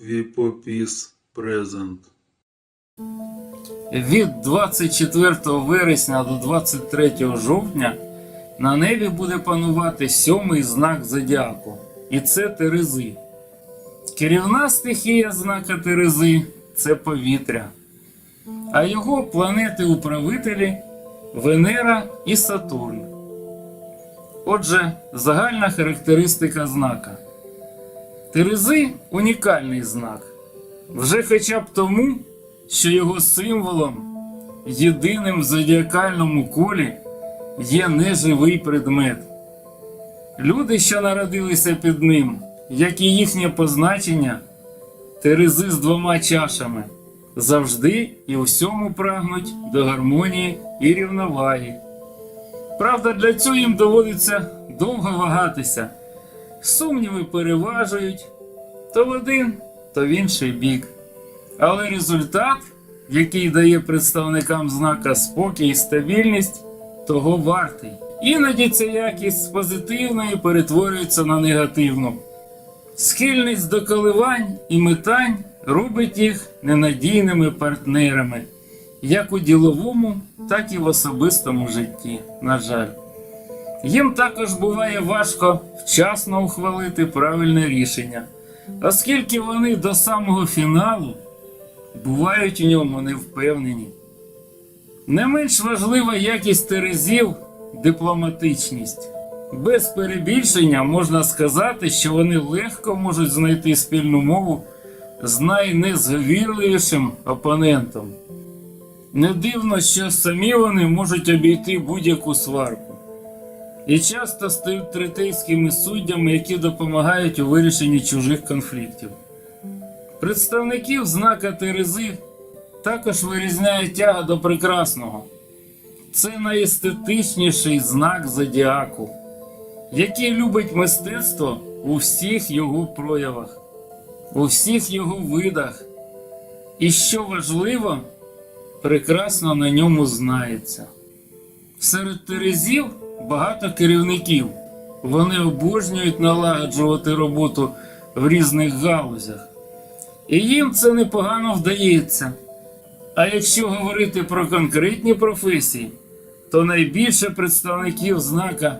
Віпопіс Презент. Від 24 вересня до 23 жовтня на небі буде панувати сьомий знак зодіаку, і це Терези. Керівна стихія знака Терези це повітря, а його планети-управителі Венера і Сатурн. Отже, загальна характеристика знака. Терези унікальний знак. Вже хоча б тому, що його символом, єдиним в зодіакальному колі, є неживий предмет. Люди, що народилися під ним, як і їхнє позначення, терези з двома чашами, завжди і усьому прагнуть до гармонії і рівноваги. Правда, для цього їм доводиться довго вагатися. Сумніви переважують то в один, то в інший бік. Але результат, який дає представникам знака спокій і стабільність, того вартий. Іноді ця якість з позитивної перетворюється на негативну. Схильність до коливань і метань робить їх ненадійними партнерами, як у діловому, так і в особистому житті, на жаль. Їм також буває важко вчасно ухвалити правильне рішення, оскільки вони до самого фіналу бувають у ньому невпевнені. Не менш важлива якість терезів дипломатичність. Без перебільшення можна сказати, що вони легко можуть знайти спільну мову з найнезговірливішим опонентом. Не дивно, що самі вони можуть обійти будь-яку сварку. І часто стають третейськими суддями, які допомагають у вирішенні чужих конфліктів. Представників знака Терези також вирізняє тяга до прекрасного. Це найестетичніший знак зодіаку, який любить мистецтво у всіх його проявах, у всіх його видах. І що важливо, прекрасно на ньому знається. Серед терезів багато керівників. Вони обожнюють налагоджувати роботу в різних галузях. І їм це непогано вдається. А якщо говорити про конкретні професії, то найбільше представників знака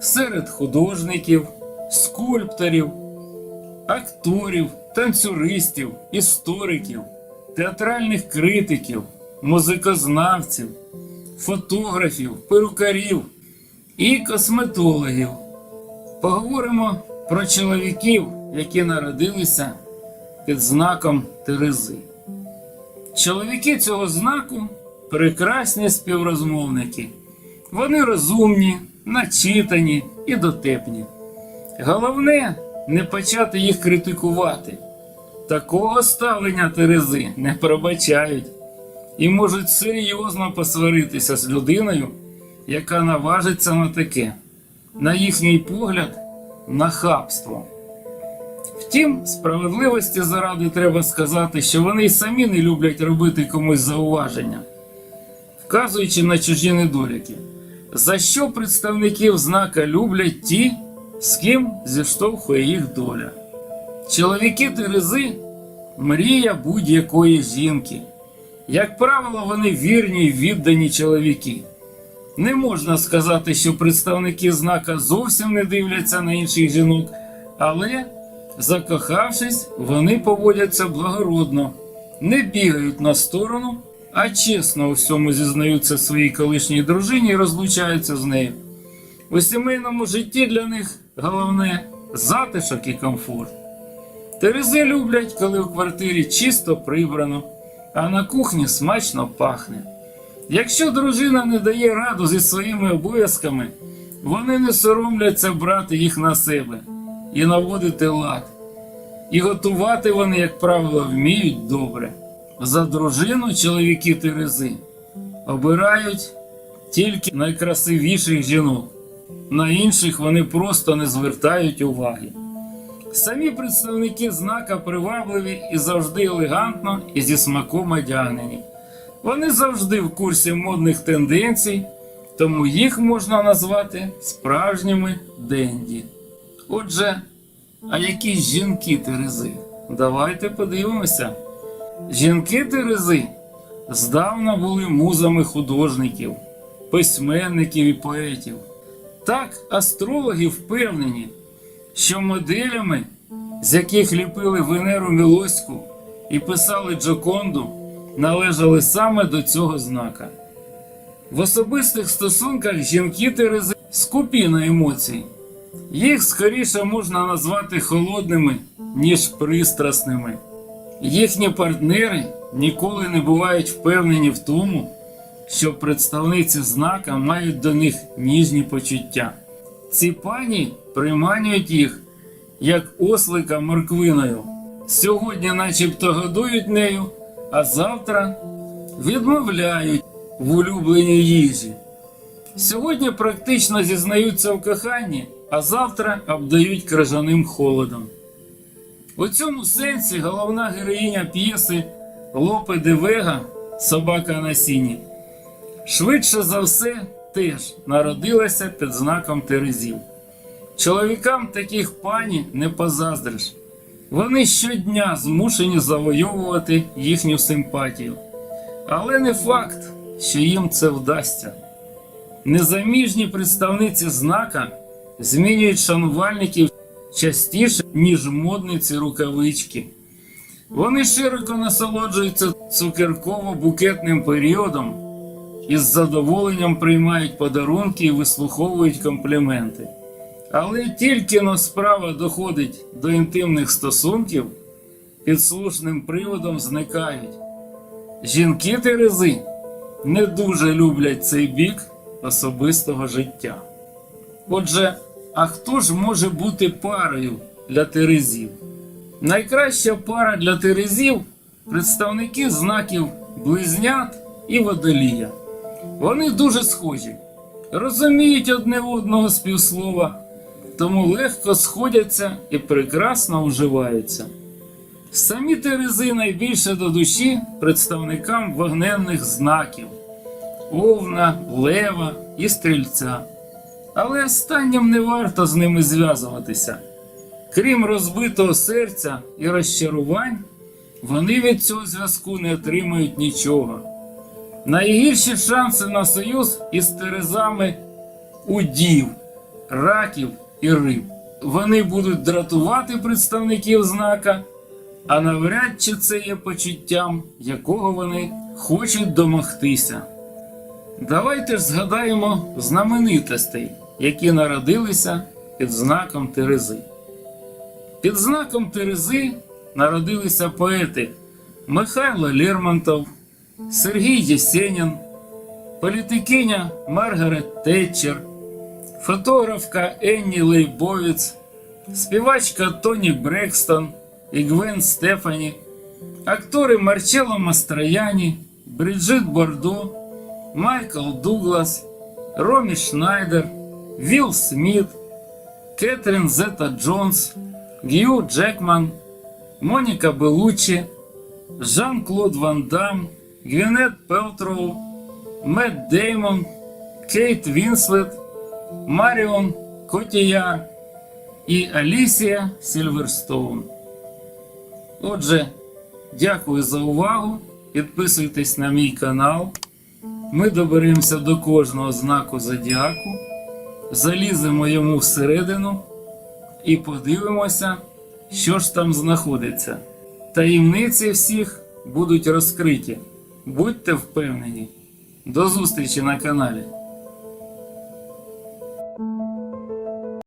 серед художників, скульпторів, акторів, танцюристів, істориків, театральних критиків, музикознавців, фотографів, перукарів і косметологів. Поговоримо про чоловіків, які народилися під знаком Терези. Чоловіки цього знаку прекрасні співрозмовники. Вони розумні, начитані і дотепні. Головне не почати їх критикувати. Такого ставлення Терези не пробачають і можуть серйозно посваритися з людиною, яка наважиться на таке, на їхній погляд, нахабство. Втім, справедливості заради треба сказати, що вони й самі не люблять робити комусь зауваження, вказуючи на чужі недоліки, за що представників знака люблять ті, з ким зіштовхує їх доля. Чоловіки Терези мрія будь-якої жінки. Як правило, вони вірні й віддані чоловіки. Не можна сказати, що представники знака зовсім не дивляться на інших жінок, але, закохавшись, вони поводяться благородно, не бігають на сторону, а чесно у всьому зізнаються своїй колишній дружині і розлучаються з нею. У сімейному житті для них головне затишок і комфорт. Терези люблять, коли в квартирі чисто прибрано, а на кухні смачно пахне. Якщо дружина не дає раду зі своїми обов'язками, вони не соромляться брати їх на себе і наводити лад. І готувати вони, як правило, вміють добре. За дружину чоловіки Терези обирають тільки найкрасивіших жінок, на інших вони просто не звертають уваги. Самі представники знака привабливі і завжди елегантно і зі смаком одягнені. Вони завжди в курсі модних тенденцій, тому їх можна назвати справжніми денді. Отже, а які жінки Терези? Давайте подивимося. Жінки Терези здавна були музами художників, письменників і поетів. Так астрологи впевнені, що моделями, з яких ліпили Венеру Мілоську і писали Джоконду, належали саме до цього знака. В особистих стосунках жінки Терези скупі на емоції. Їх скоріше можна назвати холодними, ніж пристрасними. Їхні партнери ніколи не бувають впевнені в тому, що представниці знака мають до них ніжні почуття. Ці пані приманюють їх як ослика морквиною. Сьогодні, начебто, годують нею, а завтра відмовляють в улюбленій їжі. Сьогодні практично зізнаються в коханні, а завтра обдають крижаним холодом. У цьому сенсі головна героїня п'єси Лопе де Вега Собака на сіні швидше за все теж народилася під знаком Терезів. Чоловікам таких пані не позаздриш. Вони щодня змушені завойовувати їхню симпатію. Але не факт, що їм це вдасться. Незаміжні представниці знака змінюють шанувальників частіше, ніж модниці рукавички. Вони широко насолоджуються цукерково-букетним періодом і з задоволенням приймають подарунки і вислуховують компліменти. Але тільки но справа доходить до інтимних стосунків, під слушним приводом зникають. Жінки Терези не дуже люблять цей бік особистого життя. Отже, а хто ж може бути парою для Терезів? Найкраща пара для Терезів представники знаків близнят і водолія. Вони дуже схожі, розуміють одне одного з півслова, тому легко сходяться і прекрасно уживаються. Самі Терези найбільше до душі представникам вогненних знаків овна, лева і стрільця. Але останнім не варто з ними зв'язуватися. Крім розбитого серця і розчарувань, вони від цього зв'язку не отримають нічого. Найгірші шанси на союз із терезами у дів, раків і риб. Вони будуть дратувати представників знака, а навряд чи це є почуттям, якого вони хочуть домогтися. Давайте ж згадаємо знаменитостей, які народилися під знаком Терези. Під знаком Терези народилися поети Михайло Лермонтов, Сергій Єсенін, політикиня Маргарет Тетчер, фотографка Енні Лейбовіц, співачка Тоні Брекстон і Гвен Стефані, актори Марчелло Мастрояні, Бриджит Бордо, Майкл Дуглас, Ромі Шнайдер, Вілл Сміт, Кетрін Зета Джонс, Гью Джекман, Моніка Белуччі, Жан-Клод Ван Дам, Гвінет Пелтроу, Мет Деймон, Кейт Вінслет, Маріон Котіяр і Алісія Сільверстоун. Отже, дякую за увагу. Підписуйтесь на мій канал. Ми доберемося до кожного знаку зодіаку, заліземо йому всередину і подивимося, що ж там знаходиться. Таємниці всіх будуть розкриті. Будьте впевнені. До зустрічі на каналі.